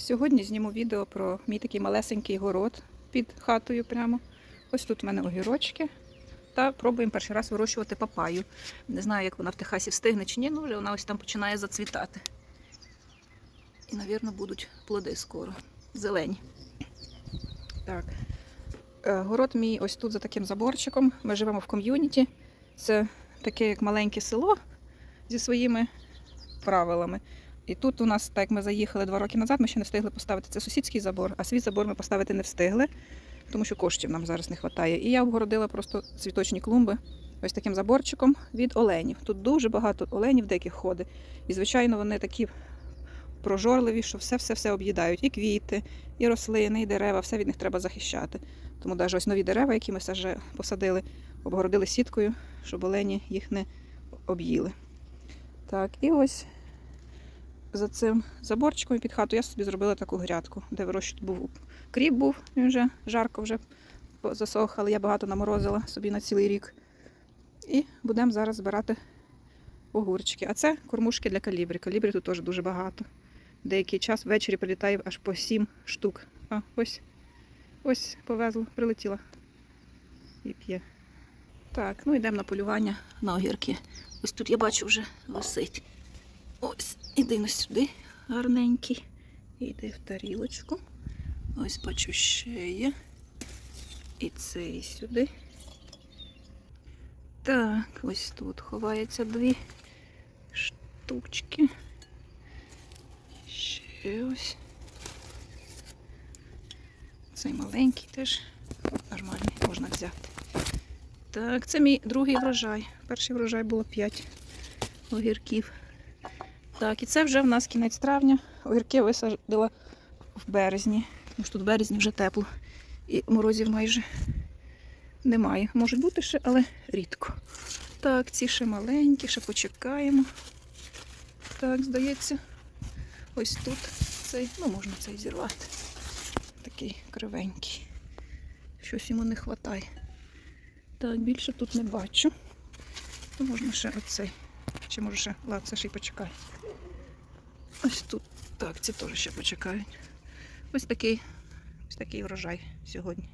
Сьогодні зніму відео про мій такий малесенький город під хатою прямо. Ось тут в мене огірочки. Та пробуємо перший раз вирощувати папаю. Не знаю, як вона в Техасі встигне чи ні, ну вже вона ось там починає зацвітати. І, мабуть, будуть плоди скоро. Зелені. Так. Е, Город мій ось тут за таким заборчиком. Ми живемо в ком'юніті. Це таке як маленьке село зі своїми правилами. І тут у нас, так як ми заїхали два роки назад, ми ще не встигли поставити це сусідський забор, а свій забор ми поставити не встигли, тому що коштів нам зараз не вистачає. І я обгородила просто цвіточні клумби ось таким заборчиком від оленів. Тут дуже багато оленів диких ходить. І, звичайно, вони такі прожорливі, що все-все-все об'їдають. І квіти, і рослини, і дерева, все від них треба захищати. Тому навіть ось нові дерева, які ми посадили, обгородили сіткою, щоб олені їх не об'їли. Так, і ось за цим заборчиком під хату я собі зробила таку грядку, де вирощувати був кріп був, він вже жарко вже засох, але я багато наморозила собі на цілий рік. І будемо зараз збирати огурчики. А це кормушки для калібрі. Калібрі тут теж дуже багато. Деякий час ввечері прилітає аж по 7 штук. А, ось, ось повезло, прилетіла і п'є. Так, ну йдемо на полювання на огірки. Ось тут я бачу вже висить. Ось, іди на сюди, гарненький. Іди в тарілочку. Ось бачу ще є. І цей сюди. Так, ось тут ховається дві штучки. Ще ось. Цей маленький теж нормальний, можна взяти. Так, це мій другий врожай. Перший врожай було 5 огірків. Так, і це вже в нас кінець травня. Огірки висадила в березні. Тому що тут в березні вже тепло. І морозів майже немає. Можуть бути ще, але рідко. Так, ці ще маленькі, ще почекаємо. Так, здається, ось тут цей, ну можна цей зірвати. Такий кривенький. Щось йому не вистачає. Так, більше тут не бачу. То можна ще оцей. Чи може ще, ладно, це ще й почекає. Ось тут. Так, ці теж ще почекають. Ось такий, ось такий врожай сьогодні.